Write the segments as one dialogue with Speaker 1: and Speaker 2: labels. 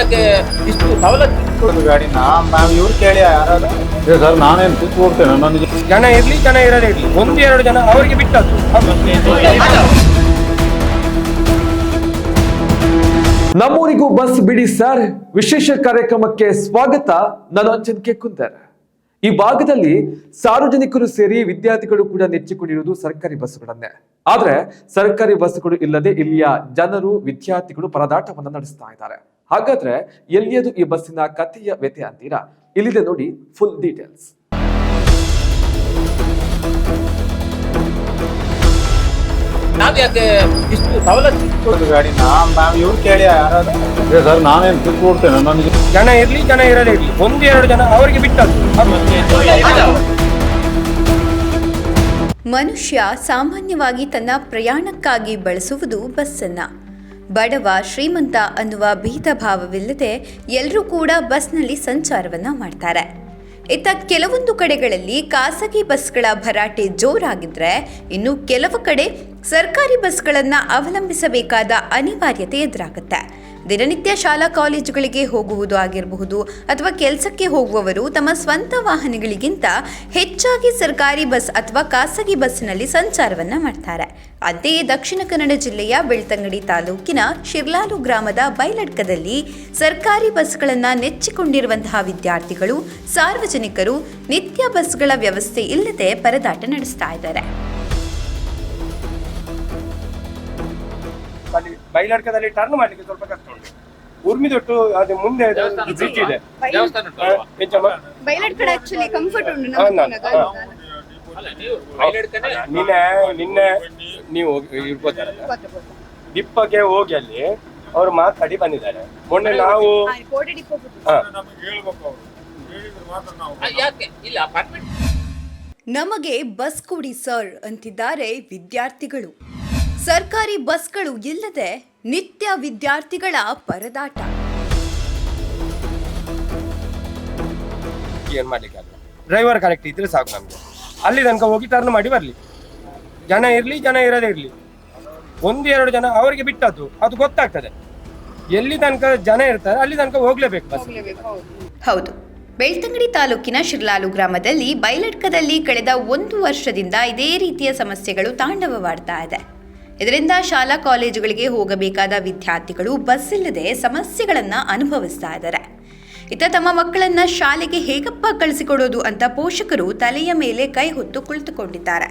Speaker 1: ಯಾಕೆ ಇಷ್ಟು ಸವಲತ್ತು
Speaker 2: ಕೊಡೋದು ಗಾಡಿನ ನಾವು ಇವ್ರು ಕೇಳಿ ಯಾರಾದ್ರು?
Speaker 3: ಏ ಸರ್ ನಾನೇನು ಕೂತು ಹೋಗ್ತೇನೆ ನನಗೆ
Speaker 4: ಜನ ಇರ್ಲಿ ಜನ ಇರದೇ ಇರ್ಲಿ. ಒಂದು ಎರಡು ಜನ ಅವರಿಗೆ ಬಿಟ್ಟದ್ದು.
Speaker 5: ನಮ್ಮೂರಿಗೂ ಬಸ್ ಬಿಡಿ ಸರ್. ವಿಶೇಷ ಕಾರ್ಯಕ್ರಮಕ್ಕೆ ಸ್ವಾಗತ. ನಾನು ಅಂಚನ್ ಕೆ. ಕುಂದರ್. ಈ ಭಾಗದಲ್ಲಿ ಸಾರ್ವಜನಿಕರು ಸೇರಿ ವಿದ್ಯಾರ್ಥಿಗಳು ಕೂಡ ನೆಚ್ಚಿಕೊಂಡಿರುವುದು ಸರ್ಕಾರಿ ಬಸ್ಗಳನ್ನೇ. ಆದ್ರೆ ಸರ್ಕಾರಿ ಬಸ್ಗಳು ಇಲ್ಲದೆ ಇಲ್ಲಿಯ ಜನರು ವಿದ್ಯಾರ್ಥಿಗಳು ಪರದಾಟವನ್ನು ನಡೆಸ್ತಾ ಇದ್ದಾರೆ. ಹಾಗಾದ್ರೆ ಎಲ್ಲಿಯದು ಈ ಬಸ್ಸಿನ ಕಥೆಯ ವ್ಯತ್ಯ ಅಂತೀರಾ? ಇಲ್ಲಿದೆ ನೋಡಿ ಫುಲ್ ಡೀಟೇಲ್ಸ್
Speaker 1: ನಾವ್ ಯಾಕೆ ಇಷ್ಟು ಸವಲತ್ತು
Speaker 2: ಕೊಡುದು ಗಾಡಿನ ನಾವು ಇವ್ರು ಕೇಳಿ ಯಾರಾದ್ರು?
Speaker 3: ಸರ್ ನಾನೇನು ನನಗೆ
Speaker 4: ಜನ ಇರಲಿ ಜನ ಇರಲಿ. ಇರಲಿ ಒಂದು ಎರಡು ಜನ ಅವರಿಗೆ ಬಿಟ್ಟದ್ದು.
Speaker 6: ಮನುಷ್ಯ ಸಾಮಾನ್ಯವಾಗಿ ತನ್ನ ಪ್ರಯಾಣಕ್ಕಾಗಿ ಬಳಸುವುದು ಬಸ್ಸನ್ನ. ಬಡವ ಶ್ರೀಮಂತ ಅನ್ನುವ ಭೀತ ಭಾವವಿಲ್ಲದೆ ಎಲ್ಲರೂ ಕೂಡ ಬಸ್ನಲ್ಲಿ ಸಂಚಾರವನ್ನ ಮಾಡ್ತಾರೆ. ಇತ್ತ ಕೆಲವೊಂದು ಕಡೆಗಳಲ್ಲಿ ಖಾಸಗಿ ಬಸ್ಗಳ ಭರಾಟೆ ಜೋರಾಗಿದ್ರೆ ಇನ್ನು ಕೆಲವು ಕಡೆ ಸರ್ಕಾರಿ ಬಸ್ಗಳನ್ನ ಅವಲಂಬಿಸಬೇಕಾದ ಅನಿವಾರ್ಯತೆ ಎದುರಾಗುತ್ತೆ. ದಿನನಿತ್ಯ ಶಾಲಾ ಕಾಲೇಜುಗಳಿಗೆ ಹೋಗುವುದು ಆಗಿರಬಹುದು ಅಥವಾ ಕೆಲಸಕ್ಕೆ ಹೋಗುವವರು ತಮ್ಮ ಸ್ವಂತ ವಾಹನಗಳಿಗಿಂತ ಹೆಚ್ಚಾಗಿ ಸರ್ಕಾರಿ ಬಸ್ ಅಥವಾ ಖಾಸಗಿ ಬಸ್ನಲ್ಲಿ ಸಂಚಾರವನ್ನು ಮಾಡ್ತಾರೆ. ಅಂತೆಯೇ ದಕ್ಷಿಣ ಕನ್ನಡ ಜಿಲ್ಲೆಯ ಬೆಳ್ತಂಗಡಿ ತಾಲೂಕಿನ ಶಿರ್ಲಾಲು ಗ್ರಾಮದ ಬೈಲಡ್ಕದಲ್ಲಿ ಸರ್ಕಾರಿ ಬಸ್ಗಳನ್ನು ನೆಚ್ಚಿಕೊಂಡಿರುವಂತಹ ವಿದ್ಯಾರ್ಥಿಗಳು ಸಾರ್ವಜನಿಕರು ನಿತ್ಯ ಬಸ್ಗಳ ವ್ಯವಸ್ಥೆ ಇಲ್ಲದೆ ಪರದಾಟ ನಡೆಸ್ತಾ ಇದ್ದಾರೆ.
Speaker 4: ಬೈಲಡ್ಕದಲ್ಲಿ ಟರ್ನ್ ಮಾಡ್ಲಿಕ್ಕೆ ಸ್ವಲ್ಪ ಕಷ್ಟ ಉಂಟು. ಉರ್ಮಿದೊಟ್ಟು ಅದು ಮುಂದೆ ಬ್ರಿಡ್ಜ್ ಇದೆ.
Speaker 7: ಆಕ್ಚುಲಿ ಕಂಫರ್ಟ್ ಉಂಟು ನಮ್ಮ
Speaker 4: ನಿನ್ನೆ ನಿನ್ನೆ ನೀವು
Speaker 7: ಇರ್ಬೋದಲ್ಲ.
Speaker 4: ದಿಪ್ಪಕ್ಕೆ ಹೋಗಿ ಅಲ್ಲಿ ಅವ್ರು ಮಾತಾಡಿ ಬಂದಿದ್ದಾರೆ. ಮೊನ್ನೆ ನಾವು
Speaker 6: ನಮಗೆ ಬಸ್ ಕೊಡಿ ಸರ್ ಅಂತಿದ್ದಾರೆ ವಿದ್ಯಾರ್ಥಿಗಳು. ಸರ್ಕಾರಿ ಬಸ್ಗಳು ಇಲ್ಲದೆ ನಿತ್ಯ ವಿದ್ಯಾರ್ಥಿಗಳ ಪರದಾಟ.
Speaker 4: ಏನು ಮಾಡ್ಲಿಕ್ಕೆ ಆಗಲ್ಲ. ಡ್ರೈವರ್ ಕರೆಕ್ಟ್ ಇದ್ರೆ ಸಾಕು ನಮಗೆ. ಅಲ್ಲಿ ತನಕ ಹೋಗಿ ಟರ್ನ್ ಮಾಡಿ ಬರಲಿ. ಜನ ಇರಲಿ ಜನ ಇರದೇ ಇರಲಿ. ಒಂದು ಎರಡು ಜನ ಅವರಿಗೆ ಬಿಟ್ಟದ್ದು ಅದು ಗೊತ್ತಾಗ್ತದೆ. ಎಲ್ಲಿ ತನಕ ಜನ ಇರ್ತಾರೆ ಅಲ್ಲಿ ತನಕ ಹೋಗ್ಲೇಬೇಕು ಬಸ್.
Speaker 7: ಹೌದು.
Speaker 6: ಬೆಳ್ತಂಗಡಿ ತಾಲೂಕಿನ ಶಿರ್ಲಾಲು ಗ್ರಾಮದಲ್ಲಿ ಬೈಲಡ್ಕದಲ್ಲಿ ಕಳೆದ ಒಂದು ವರ್ಷದಿಂದ ಇದೇ ರೀತಿಯ ಸಮಸ್ಯೆಗಳು ತಾಂಡವವಾಡ್ತಾ ಇದೆ. ಇದರಿಂದ ಶಾಲಾ ಕಾಲೇಜುಗಳಿಗೆ ಹೋಗಬೇಕಾದ ವಿದ್ಯಾರ್ಥಿಗಳು ಬಸ್ ಇಲ್ಲದೆ ಸಮಸ್ಯೆಗಳನ್ನು ಅನುಭವಿಸ್ತಾ ಇದ್ದಾರೆ. ಇತ್ತ ತಮ್ಮ ಮಕ್ಕಳನ್ನ ಶಾಲೆಗೆ ಹೇಗಪ್ಪ ಕಳಿಸಿಕೊಡೋದು ಅಂತ ಪೋಷಕರು ತಲೆಯ ಮೇಲೆ ಕೈ ಹೊತ್ತು ಕುಳಿತುಕೊಂಡಿದ್ದಾರೆ.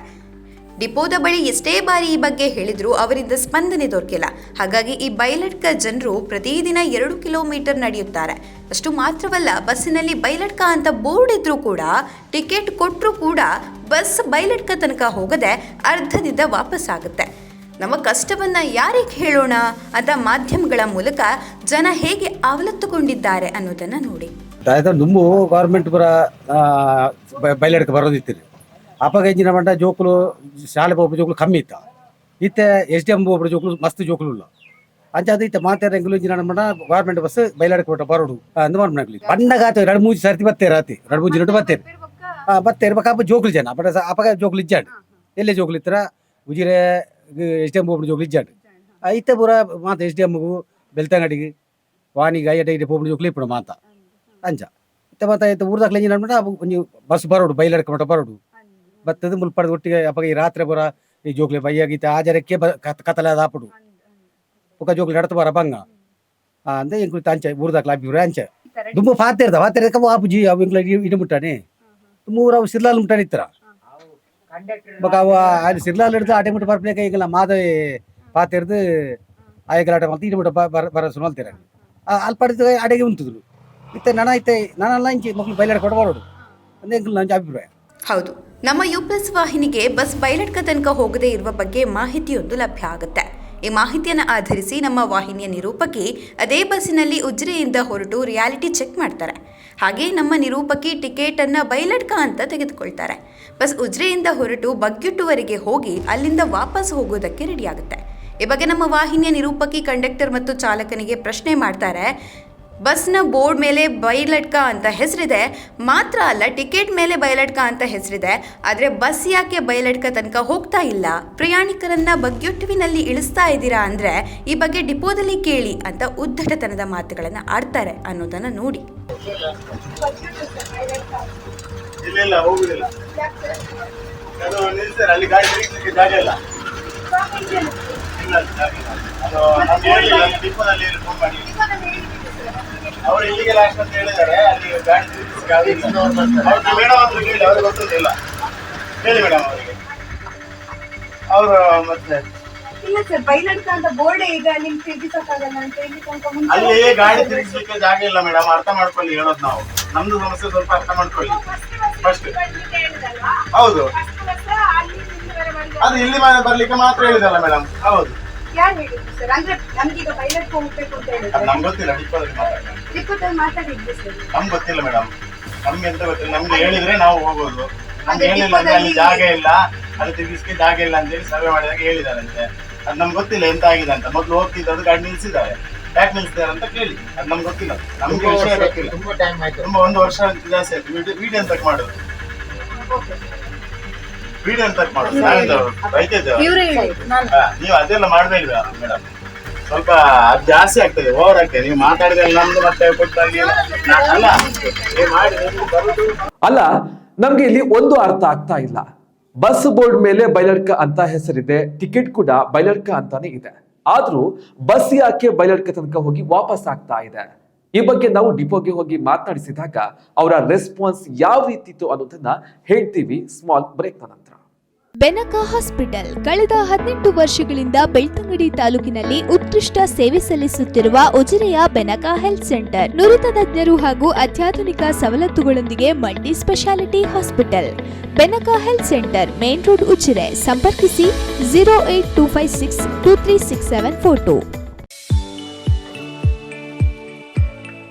Speaker 6: ಡಿಪೋದ ಬಳಿ ಎಷ್ಟೇ ಬಾರಿ ಈ ಬಗ್ಗೆ ಹೇಳಿದ್ರು ಅವರಿಂದ ಸ್ಪಂದನೆ ದೊರಕಿಲ್ಲ. ಹಾಗಾಗಿ ಈ ಬೈಲಡ್ಕ ಜನರು ಪ್ರತಿದಿನ ಎರಡು ಕಿಲೋಮೀಟರ್ ನಡೆಯುತ್ತಾರೆ. ಅಷ್ಟು ಮಾತ್ರವಲ್ಲ, ಬಸ್ಸಿನಲ್ಲಿ ಬೈಲಡ್ಕ ಅಂತ ಬೋರ್ಡ್ ಇದ್ರೂ ಕೂಡ, ಟಿಕೆಟ್ ಕೊಟ್ಟರೂ ಕೂಡ ಬಸ್ ಬೈಲಡ್ಕ ತನಕ ಹೋಗದೆ ಅರ್ಧದಿಂದ ವಾಪಸ್ ಆಗುತ್ತೆ ನಮ್ಮ ಕಷ್ಟವನ್ನು ಯಾರಿಗೆ ಹೇಳೋಣ ಅಂತ ಮಾಧ್ಯಮಗಳ ಮೂಲಕ ಜನ ಹೇಗೆ ಅವಲತ್ತುಕೊಂಡಿದ್ದಾರೆ ಅನ್ನೋದನ್ನ ನೋಡಿ.
Speaker 8: ದುಂಬು ಗೌರ್ಮೆಂಟ್ ಪುರ ಬಯಲಾಡಕ್ಕೆ ಬರೋದಿತ್ತು ಅಪಾಗ ಇಂಜಿನ ಮಂಡ ಜೋಕುಲು, ಶಾಲೆ ಒಬ್ಬರು ಜೋಕುಲು ಕಮ್ಮಿ ಇತ್ತ. ಇತ್ತೆ ಎಸ್ ಡಿ ಎಂ ಒಬ್ಬರು ಜೋಕುಲು ಮಸ್ತ್ ಜೋಕುಲು ಇಲ್ಲ. ಅಂಚಾದ ಇತ್ತೆ ಮಾತಾಡ ಎಂಗ್ಲು ಇಂಜಿನ ಮಂಡ ಗೌರ್ಮೆಂಟ್ ಬಸ್ ಬಯಲಾಡಕ್ಕೆ ಬಿಟ್ಟ ಬರೋಡು. ಅಂದ ಮಾಡ್ಲಿ ಪಂಡಗ ಆತ ಎರಡು ಮೂರು ಸರ್ತಿ ಬತ್ತೇರ ಆತಿ ಎರಡು ಮೂರು ಜಿನಟ್ಟು ಬತ್ತೇರು ಬತ್ತೇರು ಅಪ್ಪ ಜೋಕುಲು ಜನ. ಬಟ್ ಅಪಾಗ ಜೋಕುಲು ಇಜ್ಜಾಡು. ಎಲ್ಲೇ ಜೋಕುಲು ಇತ್ತರ? ಉಜಿರೆ ಎಸ್ ಡಿ ಎಂ ಪೋಪುಡು ಜೋಕುಲು ಇಜ್ಜಾಡು ಇತ್ತೆ ಪೂರ ಮಾತ ಎಸ್ ಡಿ ಎಮ್ಗೂ ಬೆಳ್ತಂಗಡಿಗೆ ವಾಣಿಗೆ ಐಟ ಐಟ ಪೋಪುಡು ಜೋಕುಲು ಇಪ್ಪಡು ಮಾತ ಅಂಚ ಇತ್ತ ಮತ್ತೆ ಆಯ್ತು ಊರ್ದಾಗ್ಲ ಎಂಜಿನ ಮಂಡ ಒಂಜಿ ಬಸ್ ಬರೋಡು ಬಯಲಾಡಕ್ಕೆ ಮಟ್ಟ ಬರೋಡು ಬತ್ತದ ಮುಲ್ಪಡದ ಒಟ್ಟಿಗೆ ಅಪ್ಪಗ ಈ ರಾತ್ರಿ ಬರ ಈ ಜೋಕ್ಲೆ ಬಯ್ಯಾಗಿತ್ತ ಆಜರಕ್ಕೆ ಕತ್ತಲ ಆಪಡು ಪುಕ್ಕ ಜೋಕ್ಲೆ ನಡತ ಬರ ಬಂಗ ಅಂದ ಎಂಕ್ಲು ಅಂಚ ಊರ್ದಾಗ್ಲ ಅಬ್ಬಿವ್ರೆ ಅಂಚ ದುಂಬು ಪಾತಿರ್ದ ಪಾತಿರ್ಕ ಅವು ಜಿ ಅವು ಎಂಕ್ಲ ಇಡು ಮುಟ್ಟಾನೆ ಮೂರು ಅವು ಸಿರ್ಲಾಲ್ ಮುಟ್ಟಾನೆ ಬೊಕ ಅವ ಅಲ್ಲಿ ಸಿರ್ಲಾಲ್ ಹಿಡ್ದು ಆಟೆ ಮುಟ್ಟ ಬರ್ಬೇಕ ಈಗಲ ಮಾದ ಪಾತಿರ್ದು ಆಯ ಗಲಾಟೆ ಮಾಡ್ತು ಇಡು ಮುಟ್ಟ ಬರ ಬರ ಸುಮಲ್ತೀರ ಅಲ್ಲಿ ಪಡೆದು ಅಡೆಗೆ ಉಂತಿದ್ರು ಇತ್ತೆ ನನ ಇತ್ತೆ ನಾನೆಲ್ಲ ಇಂಚಿ ಮಕ್ಳು ಬಯಲಾಡ ಕೊಡಬಾರದು ಅಂದೇ ಎಂಕ್ಲು ಅಭಿಪ್ರಾಯ.
Speaker 6: ಹೌದು. ನಮ್ಮ ಯು ಪ್ಲಸ್ ವಾಹಿನಿಗೆ ಬಸ್ ಬೈಲಟ್ಕ ತನಕ ಹೋಗದೇ ಇರುವ ಬಗ್ಗೆ ಮಾಹಿತಿಯೊಂದು ಲಭ್ಯ ಆಗುತ್ತೆ. ಈ ಮಾಹಿತಿಯನ್ನು ಆಧರಿಸಿ ನಮ್ಮ ವಾಹಿನಿಯ ನಿರೂಪಕಿ ಅದೇ ಬಸ್ಸಿನಲ್ಲಿ ಉಜ್ರೆಯಿಂದ ಹೊರಟು ರಿಯಾಲಿಟಿ ಚೆಕ್ ಮಾಡ್ತಾರೆ. ಹಾಗೆ ನಮ್ಮ ನಿರೂಪಕಿ ಟಿಕೆಟನ್ನು ಬೈಲಟ್ಕ ಅಂತ ತೆಗೆದುಕೊಳ್ತಾರೆ. ಬಸ್ ಉಜ್ರೆಯಿಂದ ಹೊರಟು ಬಗ್ಗಿಟ್ಟುವರೆಗೆ ಹೋಗಿ ಅಲ್ಲಿಂದ ವಾಪಸ್ ಹೋಗೋದಕ್ಕೆ ರೆಡಿಯಾಗುತ್ತೆ ಈ ಬಗ್ಗೆ ನಮ್ಮ ವಾಹಿನಿಯ ನಿರೂಪಕಿ ಕಂಡಕ್ಟರ್ ಮತ್ತು ಚಾಲಕನಿಗೆ ಪ್ರಶ್ನೆ ಮಾಡ್ತಾರೆ ಬಸ್ನ ಬೋರ್ಡ್ ಮೇಲೆ ಬೈಲಟ್ಕ ಅಂತ ಹೆಸರಿದೆ. ಮಾತ್ರ ಅಲ್ಲ, ಟಿಕೆಟ್ ಮೇಲೆ ಬೈಲಟ್ಕ ಅಂತ ಹೆಸರಿದೆ. ಆದರೆ ಬಸ್ ಯಾಕೆ ಬೈಲಟ್ಕ ತನಕ ಹೋಗ್ತಾ ಇಲ್ಲ? ಪ್ರಯಾಣಿಕರನ್ನ ಬಗ್ಗೆಟ್ಟುವಿನಲ್ಲಿ ಇಳಿಸ್ತಾ ಇದ್ದೀರಾ ಅಂದರೆ ಈ ಬಗ್ಗೆ ಡಿಪೋದಲ್ಲಿ ಕೇಳಿ ಅಂತ ಉದ್ದಟತನದ ಮಾತುಗಳನ್ನು ಆಡ್ತಾರೆ ಅನ್ನೋದನ್ನು ನೋಡಿ.
Speaker 2: ಇಲ್ಲ ಅವ್ರು ಇಲ್ಲಿಗೆ ಲಾಸ್ಟ್ ಅಂತ ಹೇಳಿದ್ದಾರೆ. ಅಲ್ಲಿ ಗಾಡಿ ತಿರುಗಿಸ್ಲಿಕ್ಕೆ ಆಗಿಲ್ಲ ಅವ್ರು ಮೇಡಮ್ ಹತ್ರ ಕೇಳಿ ಅವ್ರಿಗೆ ಗೊತ್ತಿಲ್ಲ ಹೇಳಿ ಮೇಡಮ್ ಅವರಿಗೆ. ಅವರು ಮತ್ತೆ?
Speaker 7: ಇಲ್ಲ ಸರ್ ಬೈಲಡ್ಕ ಅಂತ ಬೋರ್ಡ್ ಈಗ ನಿಮ್ಗೆ ತಿರ್ಗಿಸಕ್ಕಾಗಲ್ಲ ಅಂತ ಇಲ್ಲಿ ತನಕ
Speaker 2: ಅಲ್ಲಿ ಗಾಡಿ ತಿರುಗಿಸ್ಲಿಕ್ಕೆ ಜಾಗ ಇಲ್ಲ ಮೇಡಮ್ ಅರ್ಥ ಮಾಡ್ಕೊಳ್ಳಿ ಹೇಳೋದು ನಾವು. ನಮ್ದು ಸಮಸ್ಯೆ ಸ್ವಲ್ಪ ಅರ್ಥ ಮಾಡ್ಕೊಳ್ಳಿ. ಫಸ್ಟ್ ಹೌದು. ಅದು ಇಲ್ಲಿ ಮನೆ ಬರ್ಲಿಕ್ಕೆ ಮಾತ್ರ ಹೇಳಿದಲ್ಲ ಮೇಡಮ್ ಹೌದು.
Speaker 7: ಯಾರು ಹೇಳಿದ್ರು ಸರ್? ಅಂದ್ರೆ ನಮ್ಗೆ ಈಗ ಬೈಲಡ್ಕ ಹೋಗ್ಬೇಕು ಅಂತ
Speaker 2: ಅದು
Speaker 7: ಹೇಳಿದ್ರೆ
Speaker 2: ನಮ್ಗೆ ಗೊತ್ತಿಲ್ಲ ಡಿಪ್ಪೋದಲ್ಲಿ ಮಾತಾಡ್ತಾರೆ
Speaker 7: ಟಿಪ್ಪದಲ್ಲಿ ಮಾತಾಡಿದ್ವಿ ಸರ್.
Speaker 2: ನಮ್ಗೆ ಗೊತ್ತಿಲ್ಲ ಮೇಡಮ್ ನಮ್ಗೆ ಎಂತ ಗೊತ್ತಿಲ್ಲ ನಮ್ಗೆ ಹೇಳಿದ್ರೆ ನಾವು ಹೋಗೋದು. ನಮ್ಗೆ
Speaker 7: ಅದೇ
Speaker 2: ಹೇಳಿಲ್ಲ ಅಂದ್ರೆ ಅಲ್ಲಿ
Speaker 7: ಡಿಪ್ಪೋದಲ್ಲಿ-
Speaker 2: ಜಾಗ ಇಲ್ಲ. ಅದು ತಿರುಗಿಸ್ಕೆ ಜಾಗ ಇಲ್ಲ ಅಂತ ಹೇಳಿ ಸರ್ವೆ ಮಾಡಿದಾಗ ಹೇಳಿದಾರಂತೆ. ಅದು ನಮ್ಗೆ ಗೊತ್ತಿಲ್ಲ ಎಂತ ಆಗಿದೆ ಅಂತ. ಮೊದಲು ಹೋಗ್ತಿದ್ದದ್ದು ಗಾಡಿ ನಿಲ್ಸಿದ್ದಾರೆ. ಯಾಕೆ ನಿಲ್ಸಿದ್ದಾರೆ ಅಂತ ಕೇಳಿ ಅದು ನಮ್ಗೆ ಗೊತ್ತಿಲ್ಲ. ನಮ್ಗೆ ವಿಷಯ ಗೊತ್ತಿಲ್ಲ.
Speaker 1: ತುಂಬಾ ಟೈಮ್ ಆಯ್ತು.
Speaker 2: ತುಂಬಾ ಒಂದು ವರ್ಷ ಜಾಸ್ತಿ ಆಯ್ತು. ವಿಡಿಯೋ ವಿಡಿಯೋ ಎಂತಕ್ಕೆ ಮಾಡೋದು? ವಿಡಿಯೋ ಅಂತ ಮಾಡೋದು. ನೀವು ಅದೆಲ್ಲ ಮಾಡಬೇಡಿ ಮೇಡಮ್? ಸ್ವಲ್ಪ ಅದು ಜಾಸ್ತಿ ಆಗ್ತದೆ ಓವರ್ ಆಗ್ತದೆ. ನೀವು ಮಾತಾಡಿದ್ರೆ ನಮ್ದು ಮತ್ತೆ ಕೊಟ್ಟಲ್ಲಿ ನಾ- ಅಲ್ಲ ನೀವು ಮಾಡಿ
Speaker 5: ಅಲ್ಲ ನಮ್ಗೆ ಇಲ್ಲಿ ಒಂದು ಅರ್ಥ ಆಗ್ತಾ ಇಲ್ಲ. ಬಸ್ ಬೋರ್ಡ್ ಮೇಲೆ ಬೈಲಡ್ಕ ಅಂತ ಹೆಸರಿದೆ ಟಿಕೆಟ್ ಕೂಡ ಬೈಲಡ್ಕ ಅಂತಾನೆ ಇದೆ. ಆದ್ರೂ ಬಸ್ ಯಾಕೆ ಬೈಲಡ್ಕ ತನಕ ಹೋಗಿ ವಾಪಸ್ ಆಗ್ತಾ ಇದೆ? ಈ ಬಗ್ಗೆ ನಾವು ಡಿಪೋಗೆ ಹೋಗಿ ಮಾತನಾಡಿಸಿದಾಗ ಅವರ ರೆಸ್ಪಾನ್ಸ್ ಯಾವ ರೀತಿ ಇತ್ತು ಅನ್ನೋದನ್ನ ಹೇಳ್ತೀವಿ ಸ್ಮಾಲ್ ಬ್ರೇಕ್ ನಂತರ.
Speaker 9: ಬೆನಕ ಹಾಸ್ಪಿಟಲ್ ಕಳೆದ ಹದಿನೆಂಟು ವರ್ಷಗಳಿಂದ ಬೆಳ್ತಂಗಡಿ ತಾಲೂಕಿನಲ್ಲಿ ಉತ್ಕೃಷ್ಟ ಸೇವೆ ಸಲ್ಲಿಸುತ್ತಿರುವ ಉಜಿರೆಯ ಬೆನಕ ಹೆಲ್ತ್ ಸೆಂಟರ್ ನುರಿತ ತಜ್ಞರು ಹಾಗೂ ಅತ್ಯಾಧುನಿಕ ಸವಲತ್ತುಗಳೊಂದಿಗೆ multi speciality hospital Benaka health centre main road Ujire, ಸಂಪರ್ಕಿಸಿ zero eight two five six two three six seven four two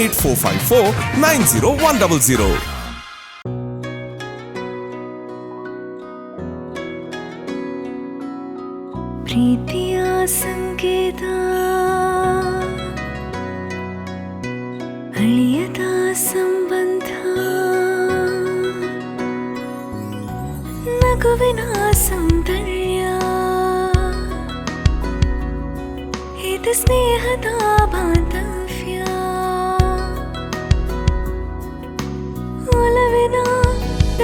Speaker 10: eight four five four nine zero one double zero
Speaker 9: ಪ್ರೀತಿಯ ಸಂಕೇತ ಅಳಿಯದ ಸಂಬಂಧ ನಗುವಿನ ಸೌಂದರ್ಯ ಇದು ಸ್ನೇಹದ ಬಾಂಧವ್ಯ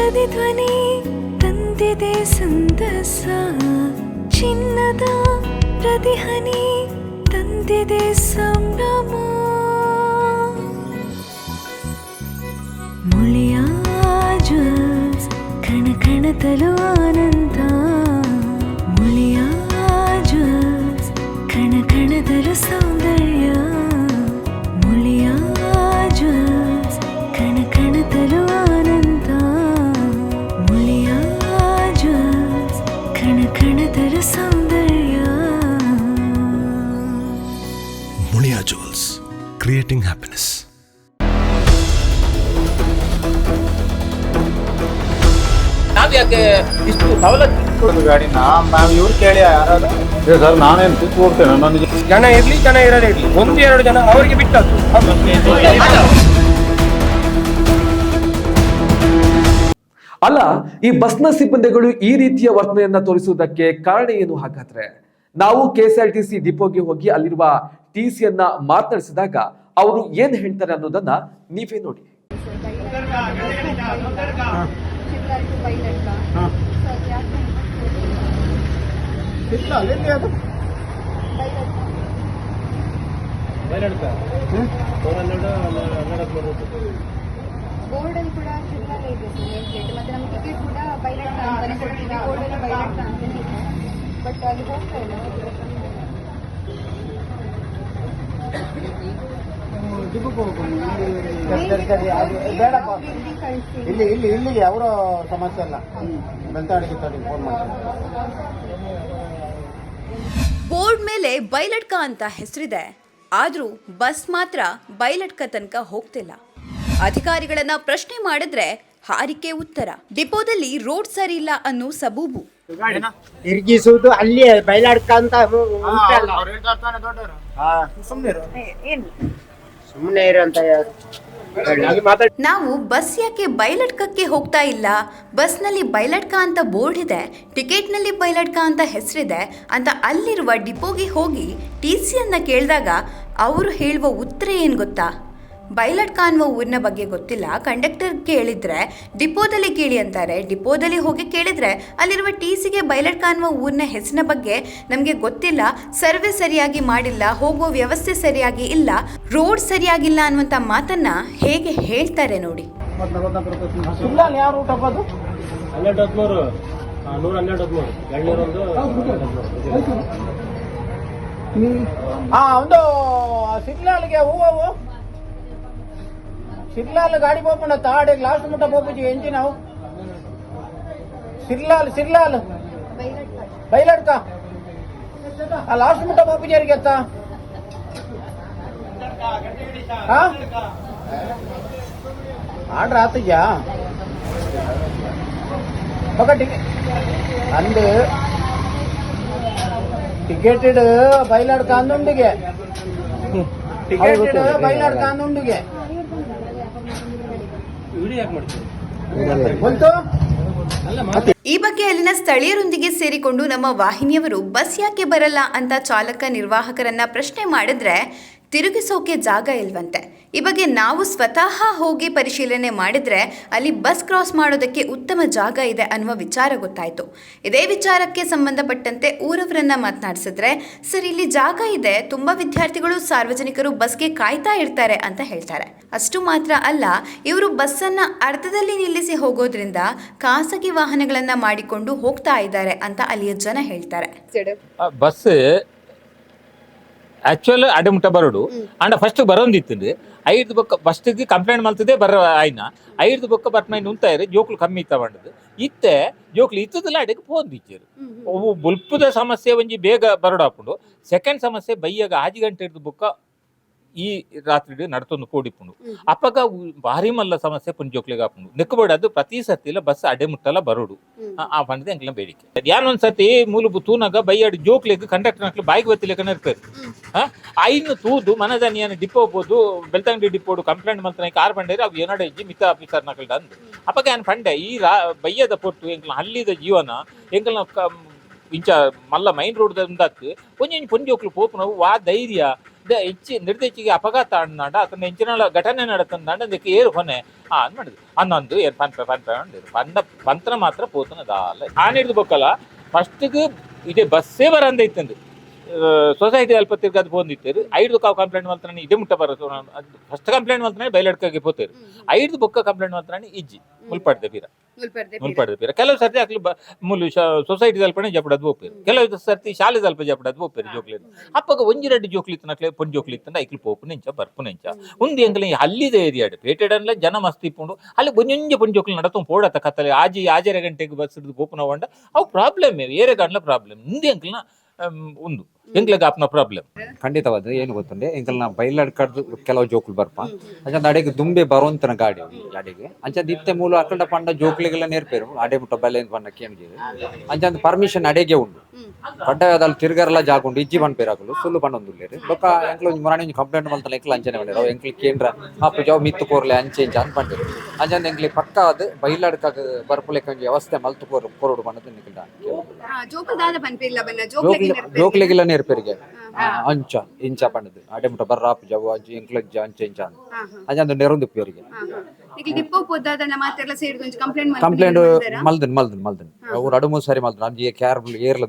Speaker 9: ಪ್ರತಿಧ್ವನಿ ತಂದಿದೆ ಸಂತಸ ಚಿನ್ನದ ಪ್ರತಿಹನಿ ತಂದಿದೆ ಸಂಭ್ರಮ. ಮುಳಿಯ ಜ್ವಲ್ಸ್ ಕಣ ಕಣತಲು ಆನಂದ. ಮುಳಿಯ ಜ್ವಲ್ಸ್ ಕಣ ಕಣದಲು ಸೌಂದರ್ಯ.
Speaker 10: ಕ್ರಿಯೇಟಿಂಗ್ ಹ್ಯಾಪಿನೆಸ್
Speaker 1: ನಾವ್ ಯಾಕೆ ಇಷ್ಟು ಸವಲತ್ತು
Speaker 2: ಕೊಡೋದು ಗಾಡಿನ ನಾವು ಇವ್ರು ಕೇಳಿ ಯಾರಾದ್ರು?
Speaker 3: ಏ ಸರ್ ನಾನೇನು ಕಿತ್ತು ಹೋಗ್ತೇನೆ. ನನಗೆ
Speaker 4: ಜನ ಇರ್ಲಿ ಜನ ಇರದೇ ಇರ್ಲಿ. ಒಂದು ಎರಡು ಜನ ಅವರಿಗೆ ಬಿಟ್ಟದ್ದು.
Speaker 5: ಅಲ್ಲ ಈ ಬಸ್ನ ಸಿಬ್ಬಂದಿಗಳು ಈ ರೀತಿಯ ವರ್ತನೆಯನ್ನ ತೋರಿಸುವುದಕ್ಕೆ ಕಾರಣ ಏನು ಹಾಗಾದ್ರೆ? ನಾವು ಕೆಎಸ್ಆರ್ಟಿಸಿ ಡಿಪೋಗೆ ಹೋಗಿ ಅಲ್ಲಿರುವ ಟಿ ಸಿಯನ್ನ ಮಾತನಾಡಿಸಿದಾಗ ಅವರು ಏನ್ ಹೇಳ್ತಾರೆ ಅನ್ನೋದನ್ನ ನೀವೇ ನೋಡಿ.
Speaker 7: ಬೋರ್ಡಲ್ಲಿ ಕೂಡ ಹೋಗ್ತಾ ಬೈಲಟ್ಟ ಇಲ್ಲಿ
Speaker 2: ಇಲ್ಲಿ ಇಲ್ಲಿಗೆ ಅವರ ಸಮಸ್ಯೆ ಅಲ್ಲ ಬೆಳ್ತಾಡಿಗೆ ಫೋನ್ ಮಾಡ್ತಾರೆ
Speaker 6: ಬೋರ್ಡ್ ಮೇಲೆ ಬೈಲಟ್ಕ ಅಂತ ಹೆಸರಿದೆ. ಆದರೂ ಬಸ್ ಮಾತ್ರ ಬೈಲಟ್ಕ ತನಕ ಹೋಗ್ತಿಲ್ಲ. ಅಧಿಕಾರಿಗಳನ್ನ ಪ್ರಶ್ನೆ ಮಾಡಿದ್ರೆ ಹಾರಿಕೆ ಉತ್ತರ. ಡಿಪೋದಲ್ಲಿ ರೋಡ್ ಸರಿ ಇಲ್ಲ ಅನ್ನೋ ಸಬೂಬು.
Speaker 11: ತಿರುಗಿಸುವುದು ಅಲ್ಲಿ ಬಯಲಾಡ್ಕಂತ ಸುಮ್ಮನೆ
Speaker 6: ನಾವು ಬಸ್ ಯಾಕೆ ಬಯಲಟ್ಕಕ್ಕೆ ಹೋಗ್ತಾ ಇಲ್ಲ? ಬಸ್ನಲ್ಲಿ ಬಯಲಟ್ಕ ಅಂತ ಬೋರ್ಡ್ ಇದೆ ಟಿಕೆಟ್ನಲ್ಲಿ ಬಯಲಟ್ಕ ಅಂತ ಹೆಸರಿದೆ ಅಂತ ಅಲ್ಲಿರುವ ಡಿಪೋಗೆ ಹೋಗಿ ಟಿ ಅನ್ನ ಕೇಳಿದಾಗ ಅವರು ಹೇಳುವ ಉತ್ತರ ಏನು ಗೊತ್ತಾ? ಬೈಲಡ್ಕ ಕಾನ್ವ ಊರಿನ ಬಗ್ಗೆ ಗೊತ್ತಿಲ್ಲ. ಕಂಡಕ್ಟರ್ ಕೇಳಿದ್ರೆ ಡಿಪೋದಲ್ಲಿ ಕೇಳಿ ಅಂತಾರೆ. ಡಿಪೋದಲ್ಲಿ ಹೋಗಿ ಕೇಳಿದ್ರೆ ಅಲ್ಲಿರುವ ಟಿ ಸಿಗೆ ಬೈಲಟ್ ಕಾನ್ವ ಊರಿನ ಹೆಸರಿನ ಬಗ್ಗೆ ನಮಗೆ ಗೊತ್ತಿಲ್ಲ. ಸರ್ವೆ ಸರಿಯಾಗಿ ಮಾಡಿಲ್ಲ ಹೋಗುವ ವ್ಯವಸ್ಥೆ ಸರಿಯಾಗಿ ಇಲ್ಲ ರೋಡ್ ಸರಿಯಾಗಿಲ್ಲ ಅನ್ನುವಂಥ ಮಾತನ್ನ ಹೇಗೆ ಹೇಳ್ತಾರೆ ನೋಡಿ.
Speaker 11: ಒಂದು ಸಿಗ್ನಲ್ಗೆ ಹಬ್ಬದು ಸಿರ್ಲಾಲ್ ಗಾಡಿ ಪೋಪುಂಡ ತಾಡೆ ಲಾಸ್ಟ್ ಮುಟ್ಟ ಎಂಜಿನ್ ಅವು. ಸಿರ್ಲಾಲ್ ಸಿರ್ಲಾಲ್. ಬೈಲಡ್ಕ ಆ ಲಾಸ್ಟ್ ಮುಟ್ಟ ಪೋಪುಜಿ ಯಾರಿಗೆ ಅತ್ತ? ಆರ್ಡ್ರ್ ಆತಯ್ಯಾ? ಪಕ್ಕ ಟಿಕೆಟ್ ಅಂದು ಟಿಕೆಟೆಡ್ ಬೈಲಾಡ್ಕ ಅಂದುಂಡಿಗೆ ಟಿಕೆಟೆಡ್ ಬೈಲಾಡ್ಕ ಅಂದುಂಡಿಗೆ ಬಂತು?
Speaker 6: ಈ ಬಗ್ಗೆ ಅಲ್ಲಿನ ಸ್ಥಳೀಯರೊಂದಿಗೆ ಸೇರಿಕೊಂಡು ನಮ್ಮ ವಾಹಿನಿಯವರು ಬಸ್ ಯಾಕೆ ಬರಲ್ಲ ಅಂತ ಚಾಲಕ ನಿರ್ವಾಹಕರನ್ನ ಪ್ರಶ್ನೆ ಮಾಡಿದ್ರೆ ತಿರುಗಿಸೋಕೆ ಜಾಗ ಇಲ್ವಂತೆ. ಈ ಬಗ್ಗೆ ನಾವು ಸ್ವತಃ ಹೋಗಿ ಪರಿಶೀಲನೆ ಮಾಡಿದ್ರೆ ಅಲ್ಲಿ ಬಸ್ ಕ್ರಾಸ್ ಮಾಡೋದಕ್ಕೆ ಉತ್ತಮ ಜಾಗ ಇದೆ ಅನ್ನುವ ವಿಚಾರ ಗೊತ್ತಾಯಿತು. ಇದೇ ವಿಚಾರಕ್ಕೆ ಸಂಬಂಧಪಟ್ಟಂತೆ ಊರವರನ್ನ ಮಾತನಾಡಿಸಿದ್ರೆ ಸರ್ ಇಲ್ಲಿ ಜಾಗ ಇದೆ. ತುಂಬ ವಿದ್ಯಾರ್ಥಿಗಳು ಸಾರ್ವಜನಿಕರು ಬಸ್ಗೆ ಕಾಯ್ತಾ ಇರ್ತಾರೆ ಅಂತ ಹೇಳ್ತಾರೆ. ಅಷ್ಟು ಮಾತ್ರ ಅಲ್ಲ ಇವರು ಬಸ್ಸನ್ನ ಅರ್ಧದಲ್ಲಿ ನಿಲ್ಲಿಸಿ ಹೋಗೋದ್ರಿಂದ ಖಾಸಗಿ ವಾಹನಗಳನ್ನ ಮಾಡಿಕೊಂಡು ಹೋಗ್ತಾ ಇದ್ದಾರೆ ಅಂತ ಅಲ್ಲಿಯ ಜನ ಹೇಳ್ತಾರೆ.
Speaker 1: ಬಸ್ ಆಕ್ಚುಲ್ ಅಡೆಮುಟ್ಟ ಬರೋಡು. ಅಂಡ ಫಸ್ಟ್ ಬರೋಂದಿತ್ತು ಐದು ಬೊಕ್ಕ ಫಸ್ಟ್ ಕಂಪ್ಲೇಂಟ್ ಮಲ್ತದೆ ಬರ ಆಯ್ನ. ಐದು ಬೊಕ್ಕ ಬರ್ಮೈನ್ ಉಂತಾಯ್ರೆ ಜೋಕ್ಲು ಕಮ್ಮಿ ಇತ್ತ ಬಂಡದು ಇತ್ತೆ ಜೋಕ್ಲು ಇತ್ತದಲ್ಲ ಅಡಿಗೆ ಫೋನ್ ಅವು ಬುಲ್ಪದ ಸಮಸ್ಯೆ ಒಂಜಿ ಬೇಗ ಬರೋಡಾಪುಂಡು. ಸೆಕೆಂಡ್ ಸಮಸ್ಯೆ ಬೈಯಾಗ ಆಜಿ ಗಂಟೆ ಹಿಡಿದು ಬೊಕ್ಕ ಈ ರಾತ್ರಿ ನಡ್ತೊಂದು ಕೂಡಿಪುಂಡು ಅಪ್ಪಗ ಉ- ಭಾರಿ ಮಲ್ಲ ಸಮಸ್ಯೆ ಪುಂಜೋಕ್ಲಿಗೆ ಆಪುಂಡು. ನೆಕ್ಕಬೇಡದು ಪ್ರತಿ ಸರ್ತಿಲ ಬಸ್ ಅಡೆ ಮುಟ್ಟಲ್ಲ ಬರೋಡು. ಆ- ಬಂಡದೆ ಎಂಕ್ಲ ಬೇಡಿಕೆ. ಯಾನೊಂದ್ ಸತಿ ಮೂಲಭೂತ ತೂನಾಗ ಬೈಯಾಡಿ ಜೋಕ್ಲಿಗೆ ಕಂಡಕ್ಟರ್ ನಕ್ಲು ಬಾಯಿಗೆ ಬತ್ತಿಲೆಕ್ಕ ಇರ್ತಾರೆ ಐನು ತೂದು ಮನದನಿಯನ್ನ ಡಿಪೋ ಹೋಗ್ಬೋದು ಬೆಳ್ತಂಗಡಿ ಡಿಪೋಡು ಕಂಪ್ಲೇಂಟ್ ಮಂತ್ರ ಕಾರ್ ಬಂಡೇರಿ ಅವು ಏನಡ ಇಜ್ಜಿ ಮಿತ ಆಫೀಸರ್ ನಕಲ್ಡ ಅಂದು. ಅಪ್ಪಗ ಏನ್ ಪಂಡೆ ಈ ರಾ ಬಯ್ಯದ ಪೊಟ್ಟು ಎಂಗ್ಲ ಹಳ್ಳಿದ ಜೀವನ ಎಂಕ್ಲ ಇಂಚ ಮಲ್ಲ ಮೈನ್ ರೋಡ್ ಕೊಂಚ ಒಂಜಿ ಪೊಂಜೋಕ್ಲು ಪೋಪುನ ವಾ ಧೈರ್ಯ ದ ಹೆಚ್ಚಿ ನಿರ್ದೇಶಿಗೆ ಅಪಘಾತ ಅಣ್ಣಾಡ ಅದನ್ನ ಹೆಂಚಿನ ಘಟನೆ ನಡತಂದ ಅದಕ್ಕೆ ಏರು ಹೊನೆ ಆ ಅಂದ್ ಮಾಡಿದ್ರು ಹನ್ನೊಂದು ಏರ್ ಪನ್ಪೆ ಪನ್ಪೆ ಅಂದಿರು ಪಂದ ಪಂತ್ರ ಮಾತ್ರ ಪೋತನ ದಾಲ ಆನ್ ಹಿಡ್ದು ಬೊಕ್ಕಲ್ಲ ಫಸ್ಟ್ಗೆ ಇದೇ ಬಸ್ಸೇ ಬರಂದ ಇತ್ತಂದು ಸೊಸೈಟಿ ಅಲ್ಪ ತಿರ್ಗದು ಬಂದಿತ್ತು ಐದು ಕಾವು ಕಂಪ್ಲೇಂಟ್ ಮಾಡ್ತಾನೆ ಇದೇ ಮುಟ್ಟ ಬರೋದು ಫಸ್ಟ್ ಕಂಪ್ಲೇಂಟ್ ಮಾಡ್ತಾನೆ ಬೈಲಡ್ಕಾಗೆ ಪೋತೇರು ಐದು ಬೊಕ್ಕ ಕಂಪ್ಲೇಂಟ್ ಮಾಡ್ತಾನೆ ಇಜ್ಜಿ ಮುಲ್ಪಡ್ದೆ ಬೀರ ಮುಲ್ಪಡ್ದೆ ಪೀರ ಕೆಲವು ಸರ್ತಿ ಅಕ್ಲು ಮುಲು ಸೊಸೈಟಿ ಅಲ್ಪನೆ ಜಪಡದ್ ಬೋಪೇರು ಕೆಲವು ಸರ್ತಿ ಶಾಲೆ ದಲ್ಪ ಜಪಡದ್ ಬೋಪೇರು ಜೋಕ್ಲಿ ಅಪ್ಪಗ ಒಂಜಿ ರೆಡ್ಡಿ ಜೋಕ್ಲಿ ನಕ್ಲೆ ಪೊನ್ ಜೋಕ್ಲಿ ಇತ್ತಂಡ ಐಕ್ಲು ಪೋಪು ನೆಂಚ ಬರ್ಪು ನೆಂಚ. ಉಂದಿ ಎಂಕಲೆ ಹಲ್ಲಿದ ಏರಿಯಾಡ್ ಪೇಟೆಡ್ ಅನ್ಲ ಜನ ಮಸ್ತ್ ಇಪ್ಪುಂಡು. ಅಲ್ಲಿ ಒಂಜೊಂಜೆ ಪೊನ್ ಜೋಕ್ಲಿ ನಡತು ಪೋಡತ್ತ ಕತ್ತಲೆ. ಆಜಿ ಆಜರೆ ಗಂಟೆಗೆ ಬಸ್ ಹಿಡಿದು ಪೋಪು ನೋವಂಡ ಅವು ಪ್ರಾಬ್ಲಮ್ ಏರೆ ಗಂಟ್ಲ ಪ್ರಾಬ್ಲಮ್ ಉಂದಿ ಎಂಕ್ಲನ ಉಂದು ಎಂಕ್ಲೆಗ್ ಆಪ್ನ ಪ್ರಾಬ್ಲಮ್.
Speaker 12: ಖಂಡಿತವಾದ್ರೆ ಏನು ಗೊತ್ತುಂಡೆ ಇಂಕಲ್ನ ಬೈಲಾಡ್ ಕಡ್ದು ಕೆಲವು ಜೋಕುಲು ಬರ್ಪ. ಅಂಚಂದ ಅಡೆಗೆ ದುಂಬೆ ಬರೋಂತನ ಗಾಡಿ ಅಡಿಗೆ ಅಂಚಂದ ಇತ್ತೆ ಮೂಲ ಅಕ್ಕಂಡ ಪಂಡ ಜೋಕ್ಲಿಗೆಲ್ಲ ನೇರ್ಪೇರು. ಅಡೆ ಮುಟ್ಟ ಬಲೆ ಪಂಡ ಕೇಂದ್ರ ಅಂಚಂದ ಪರ್ಮಿಷನ್ ಅಡೆಗೆ ಉಂಡು ಪಡ್ಡ ಅದಲ್ಲಿ ತಿರ್ಗಾರೆಲ್ಲ ಜಾಗ ಉಂಡು ಇಜ್ಜಿ ಪೇರಾಕಲು ಸುಳ್ಳು ಪಂಡೊಂದುಲ್ಲೇರು ಬೊಕ್ಕ ಎಂಕ್ಲ ಒಂಜಿ ಮುರಾಣಿ ಕಂಪ್ಲೇಂಟ್ ಮಲ್ತಲ್ಲ ಎಂಕ್ಲು ಅಂಚನೆ ಮಾಡಿರೋ ಎಂಕ್ಲು ಕೇಂದ್ರ ಅಪ್ಪ ಜಾವ್ ಮಿತ್ತು ಕೋರ್ಲೆ ಅಂಚೆ ಇಂಚ ಅಂತ ಪಂಡಿರು ಅಂಚಂದ ಎಂಕ್ಲಿ ಪಕ್ಕ ಅದು ಬೈಲಾಡ್ಕ ಬರ್ಪುಲೆಕ್ಕ ಒಂಜಿ ವ್ಯವಸ್ಥೆ ಮಲ್ತು ಕೋರ್ ಕೋರೋಡು ಬಣ್ಣದ ನಿಕ್ಕಿದ
Speaker 7: ಜೋಕಲ್ ದಾದ ಪನ್ಪಿಲ್ಲ ಬನ್ನ
Speaker 12: ಜೋಕ್ಲಿ ಜೋಕ್ಲಿಗೆಲ್ಲ ನೇರ್ಪೇರಿಗೆ ಅಂಚ ಇಂಚ ಪಂಡದು ಅಡೆ ಮುಟ್ಟ ಬರ್ರಾಪ್ ಜವ ಅಂಚ ಎಂಕ್ಲಜ್ಜ ಅಂಚೆ ಇಂಚ ಅಂತ. ಅಂಚಂದ
Speaker 7: అది అందు ಸೇರಿದು ಒಂಜಿ ಕಂಪ್ಲೇಂಟ್
Speaker 12: ಕಂಪ್ಲೇಂಟ್ ಮಲ್ದನ್ ಮಲ್ದನ್ ಮಲ್ದನ್. ಅವ್ರು ಮೂರು ಸಾರಿ ಮಲ್ದನ್. ಅಂಜಿ ಕೇರ್ ಏರ್ಲ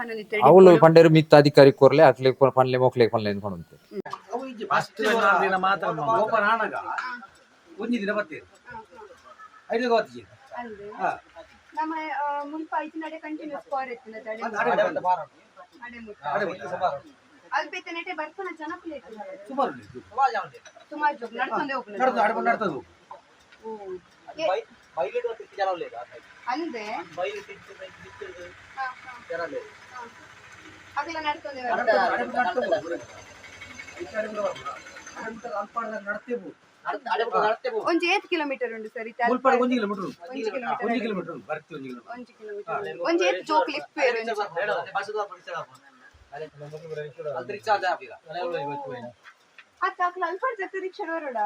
Speaker 7: ಪನ್ನದಿತ್ತೆ
Speaker 12: ಅವಳು ಪಂಡೇರು ಮಿತ್ತ ಅಧಿಕಾರಿ ಕೋರ್ಲೆ ಅಕ್ಲೆ ಪನ್ಲೆ ಮೊಕ್ಲೆ ಪನ್ಲೆ ಅನ್ಕೊಂಡು
Speaker 8: ಓಪನ್ ಆನಾಗ ಒಂಜಿ ದಿನ ಐದು ಗೊತ್ತಿಗೆ
Speaker 7: ನಮ್ಮ ಮುಲ್ಪ ಐದು ನಡೆ ಕಂಟಿನ್ಯೂಸ್ ಕಾರ್ ತಡೆ ಅಡೆ ಮುಟ್ಟ ಅಲ್ಲಿ ಬೇತೆ ನೆಟೆ ಬರ್ತಾನ ಜನಪುಲೆ
Speaker 8: ಸುಮಾರು
Speaker 7: ಸುಮಾರು ಜೋಕ್ ನಡ್ಕೊಂಡೆ ಹೋಗ್ಲಿ
Speaker 8: ನಡ್ದು ಆಡ್ಕೊಂಡು ನಡ್ತದು
Speaker 7: ಅಲ್ದೆ ಆಗಲ ನಡ್ಕೊಂಡೆ ಒಂಜಿ ಏತ್ ಕಿಲೋಮೀಟರ್ ಉಂಡು ಸರ್ ಇತ್ತ
Speaker 8: ಮುಲ್ಪಾಡ್ ಒಂಜಿ ಕಿಲೋಮೀಟರ್
Speaker 7: ಒಂಜಿ ಕಿಲೋಮೀಟರ್
Speaker 8: ಒಂಜಿ ಕಿಲೋಮೀಟರ್ ಬರ್ತಿ ಒಂಜಿ ಕಿಲೋಮೀಟರ್.
Speaker 7: ಒಂಜಿ ಕಿಲೋಮೀಟರ್ ಒಂಜಿ ಏತ್ ಜೋಕ್ ಲಿಫ್ಟ್ ಬೇರೆ ಅತ್ತ ಅಕ್ಲ ಅಲ್ಪಾಡ್ ಜೊತೆ ರಿಕ್ಷಾ ಬರೋಡ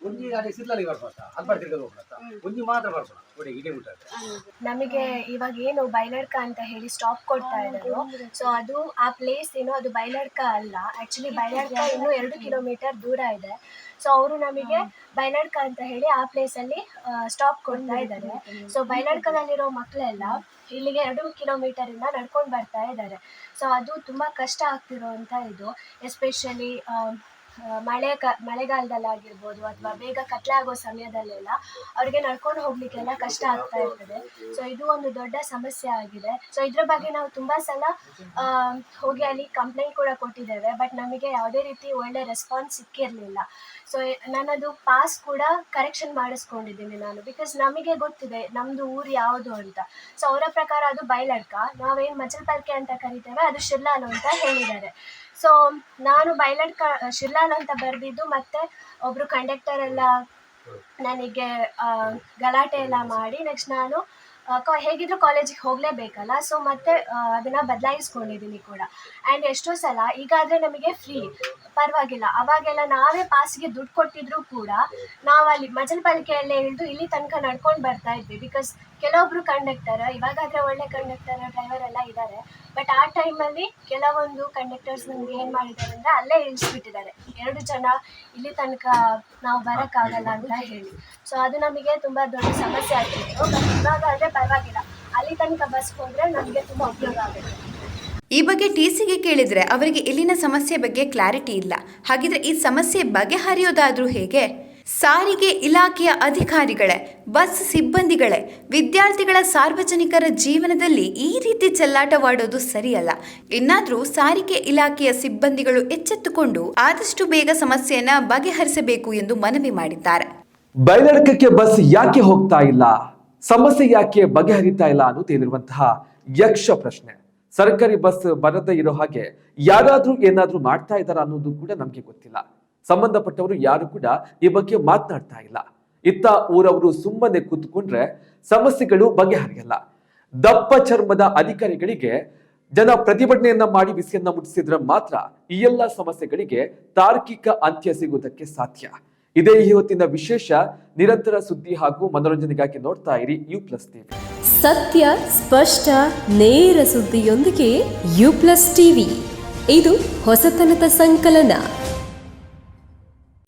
Speaker 8: ಒಂಜಿ ಅದೇ ಸಿರ್ಲಲ್ಲಿ ಬರ್ಬೋದ? ಅಲ್ಪಾಡ್ ತಿರ್ಗದ ಹೋಗ್ಬಾರ್ದ ಒಂಜಿ ಮಾತ್ರ ಬರ್ಬೋದ? ಒಡೆ ಇಡೀ ಮುಟ್ಟ
Speaker 13: ನಮಗೆ ಇವಾಗ ಏನು ಬೈಲಡ್ಕ ಅಂತ ಹೇಳಿ ಸ್ಟಾಪ್ ಕೊಡ್ತಾ ಇದ್ರು ಸೊ ಅದು ಆ ಪ್ಲೇಸ್ ಏನು ಅದು ಬೈಲಡ್ಕ ಅಲ್ಲ. ಆಕ್ಚುಲಿ ಬೈಲಡ್ಕ ಇನ್ನು ಎರಡು ಕಿಲೋಮೀಟರ್ ದೂರ ಇದೆ. ಸೊ ಅವರು ನಮಗೆ ಬೈಲಡ್ಕ ಅಂತ ಹೇಳಿ ಆ ಪ್ಲೇಸಲ್ಲಿ ಸ್ಟಾಪ್ ಕೊಡ್ತಾ ಇದ್ದಾರೆ. ಸೊ ಬೈಲಡ್ಕದಲ್ಲಿರೋ ಮಕ್ಕಳೆಲ್ಲ ಇಲ್ಲಿಗೆ ಎರಡು ಕಿಲೋಮೀಟರ್ ಇಂದ ನಡ್ಕೊಂಡು ಬರ್ತಾ ಇದ್ದಾರೆ. ಸೊ ಅದು ತುಂಬಾ ಕಷ್ಟ ಆಗ್ತಿರೋಂಥ ಇದು. ಎಸ್ಪೆಷಲಿ ಮಳೆ ಕ ಮಳೆಗಾಲದಲ್ಲಾಗಿರ್ಬೋದು ಅಥವಾ ಬೇಗ ಕತ್ಲೆ ಆಗೋ ಸಮಯದಲ್ಲೆಲ್ಲ ಅವ್ರಿಗೆ ನಡ್ಕೊಂಡು ಹೋಗ್ಲಿಕ್ಕೆಲ್ಲ ಕಷ್ಟ ಆಗ್ತಾ ಇರ್ತದೆ. ಸೊ ಇದು ಒಂದು ದೊಡ್ಡ ಸಮಸ್ಯೆ ಆಗಿದೆ. ಸೊ ಇದ್ರ ಬಗ್ಗೆ ನಾವು ತುಂಬಾ ಸಲ ಹೋಗಿ ಅಲ್ಲಿ ಕಂಪ್ಲೇಂಟ್ ಕೂಡ ಕೊಟ್ಟಿದ್ದೇವೆ. ಬಟ್ ನಮಗೆ ಯಾವುದೇ ರೀತಿ ಒಳ್ಳೆ ರೆಸ್ಪಾನ್ಸ್ ಸಿಕ್ಕಿರಲಿಲ್ಲ. ಸೊ ನಾನದು ಪಾಸ್ ಕೂಡ ಕರೆಕ್ಷನ್ ಮಾಡಿಸ್ಕೊಂಡಿದ್ದೀನಿ ನಾನು. ಬಿಕಾಸ್ ನಮಗೆ ಗೊತ್ತಿದೆ ನಮ್ಮದು ಊರು ಯಾವುದು ಅಂತ. ಸೊ ಅವರ ಪ್ರಕಾರ ಅದು ಬೈಲಡ್ಕ. ನಾವೇನು ಮಜಲ್ಪಲ್ಕೆ ಅಂತ ಕರಿತೇವೆ, ಅದು ಶಿರ್ಲಾಲು ಅಂತ ಹೇಳಿದ್ದಾರೆ. ಸೊ ನಾನು ಬೈಲಡ್ಕ ಶಿರ್ಲಾಲ್ ಅಂತ ಬರೆದಿದ್ದು ಮತ್ತೆ ಒಬ್ರು ಕಂಡಕ್ಟರ್ ಎಲ್ಲ ನನಗೆ ಗಲಾಟೆ ಎಲ್ಲ ಮಾಡಿ ನೆಕ್ಸ್ಟ್ ನಾನು ಕಾ, ಹೇಗಿದ್ರು ಕಾಲೇಜಿಗೆ ಹೋಗಲೇಬೇಕಲ್ಲ ಸೊ ಮತ್ತೆ ಅದನ್ನ ಬದಲಾಯಿಸ್ಕೊಂಡಿದ್ದೀನಿ ಕೂಡ. ಆ್ಯಂಡ್ ಎಷ್ಟೋ ಸಲ ಈಗಾದರೆ ನಮಗೆ ಫ್ರೀ ಪರವಾಗಿಲ್ಲ. ಅವಾಗೆಲ್ಲ ನಾವೇ ಪಾಸಿಗೆ ದುಡ್ಡು ಕೊಟ್ಟಿದ್ರು ಕೂಡ ನಾವು ಅಲ್ಲಿ ಮಜಲ್ಪಾಲಿಕೆಯಲ್ಲೇ ಇಳಿದು ಇಲ್ಲಿ ತನಕ ನಡ್ಕೊಂಡು ಬರ್ತಾ ಇದ್ವಿ. ಬಿಕಾಸ್ ಕೆಲವೊಬ್ರು ಕಂಡಕ್ಟರ್ ಇವಾಗಾದರೆ ಒಳ್ಳೆ ಕಂಡಕ್ಟರ್ ಡ್ರೈವರ್ ಎಲ್ಲ ಇದ್ದಾರೆ ಬಟ್ ಆ ಟೈಮಲ್ಲಿ ಕೆಲವೊಂದು ಕಂಡಕ್ಟರ್ಸ್ ನಮ್ಗೆ ಏನು ಮಾಡಿದ್ದಾರೆ ಅಂದ್ರೆ ಅಲ್ಲೇ ಇಳಿಸ್ಬಿಟ್ಟಿದ್ದಾರೆ. ಎರಡು ಜನ ಇಲ್ಲಿ ತನಕ ನಾವು ಬರೋಕ್ಕಾಗಲ್ಲ ಅಂತ ಹೇಳಿ. ಸೊ ಅದು ನಮಗೆ ತುಂಬ ದೊಡ್ಡ ಸಮಸ್ಯೆ ಆಗ್ತಿತ್ತು. ಬಟ್ ಇವಾಗ ಆದರೆ ಪರವಾಗಿಲ್ಲ. ಅಲ್ಲಿ ತನಕ ಬಸ್ ಹೋದರೆ ನಮಗೆ ತುಂಬ ಉಪಯೋಗ ಆಗುತ್ತೆ.
Speaker 6: ಈ ಬಗ್ಗೆ ಟಿ ಸಿಗೆ ಕೇಳಿದ್ರೆ ಅವರಿಗೆ ಇಲ್ಲಿನ ಸಮಸ್ಯೆ ಬಗ್ಗೆ ಕ್ಲಾರಿಟಿ ಇಲ್ಲ. ಹಾಗಿದ್ರೆ ಈ ಸಮಸ್ಯೆ ಬಗೆಹರಿಯೋದಾದ್ರೂ ಹೇಗೆ? ಸಾರಿಗೆ ಇಲಾಖೆಯ ಅಧಿಕಾರಿಗಳೇ, ಬಸ್ ಸಿಬ್ಬಂದಿಗಳೇ, ವಿದ್ಯಾರ್ಥಿಗಳ ಸಾರ್ವಜನಿಕರ ಜೀವನದಲ್ಲಿ ಈ ರೀತಿ ಚೆಲ್ಲಾಟವಾಡೋದು ಸರಿಯಲ್ಲ. ಇನ್ನಾದರೂ ಸಾರಿಗೆ ಇಲಾಖೆಯ ಸಿಬ್ಬಂದಿಗಳು ಎಚ್ಚೆತ್ತುಕೊಂಡು ಆದಷ್ಟು ಬೇಗ ಸಮಸ್ಯೆಯನ್ನ ಬಗೆಹರಿಸಬೇಕು ಎಂದು ಮನವಿ ಮಾಡಿದ್ದಾರೆ.
Speaker 5: ಬಯಲಡಕಕ್ಕೆ ಬಸ್ ಯಾಕೆ ಹೋಗ್ತಾ ಇಲ್ಲ? ಸಮಸ್ಯೆ ಯಾಕೆ ಬಗೆಹರಿತಾ ಇಲ್ಲ ಅನ್ನೋದೇನಿರುವಂತಹ ಯಕ್ಷ ಪ್ರಶ್ನೆ. ಸರ್ಕಾರಿ ಬಸ್ ಬರದೇ ಇರೋ ಹಾಗೆ ಯಾರಾದ್ರೂ ಏನಾದ್ರೂ ಮಾಡ್ತಾ ಇದ್ದಾರಾ ಅನ್ನೋದು ಕೂಡ ನಮ್ಗೆ ಗೊತ್ತಿಲ್ಲ. ಸಂಬಂಧಪಟ್ಟವರು ಯಾರು ಕೂಡ ಈ ಬಗ್ಗೆ ಮಾತನಾಡ್ತಾ ಇಲ್ಲ. ಇತ್ತ ಊರವರು ಸುಮ್ಮನೆ ಕೂತ್ಕೊಂಡ್ರೆ ಸಮಸ್ಯೆಗಳು ಬಗೆಹರಿಯಲ್ಲ. ದಪ್ಪ ಚರ್ಮದ ಅಧಿಕಾರಿಗಳಿಗೆ ಜನ ಪ್ರತಿಭಟನೆಯನ್ನ ಮಾಡಿ ಬಿಸಿಯನ್ನ ಮುಟ್ಟಿಸಿದ್ರೆ ಮಾತ್ರ ಈ ಎಲ್ಲ ಸಮಸ್ಯೆಗಳಿಗೆ ತಾರ್ಕಿಕ ಅಂತ್ಯ ಸಿಗುವುದಕ್ಕೆ ಸಾಧ್ಯ. ಇದೇ ಇವತ್ತಿನ ವಿಶೇಷ ನಿರಂತರ ಸುದ್ದಿ ಹಾಗೂ ಮನೋರಂಜನೆಗಾಗಿ ನೋಡ್ತಾ ಇರಿ ಯು ಪ್ಲಸ್ ಟಿವಿ.
Speaker 13: ಸತ್ಯ, ಸ್ಪಷ್ಟ, ನೇರ ಸುದ್ದಿಯೊಂದಿಗೆ ಯು ಪ್ಲಸ್ ಟಿವಿ. ಇದು ಹೊಸತನದ ಸಂಕಲನ.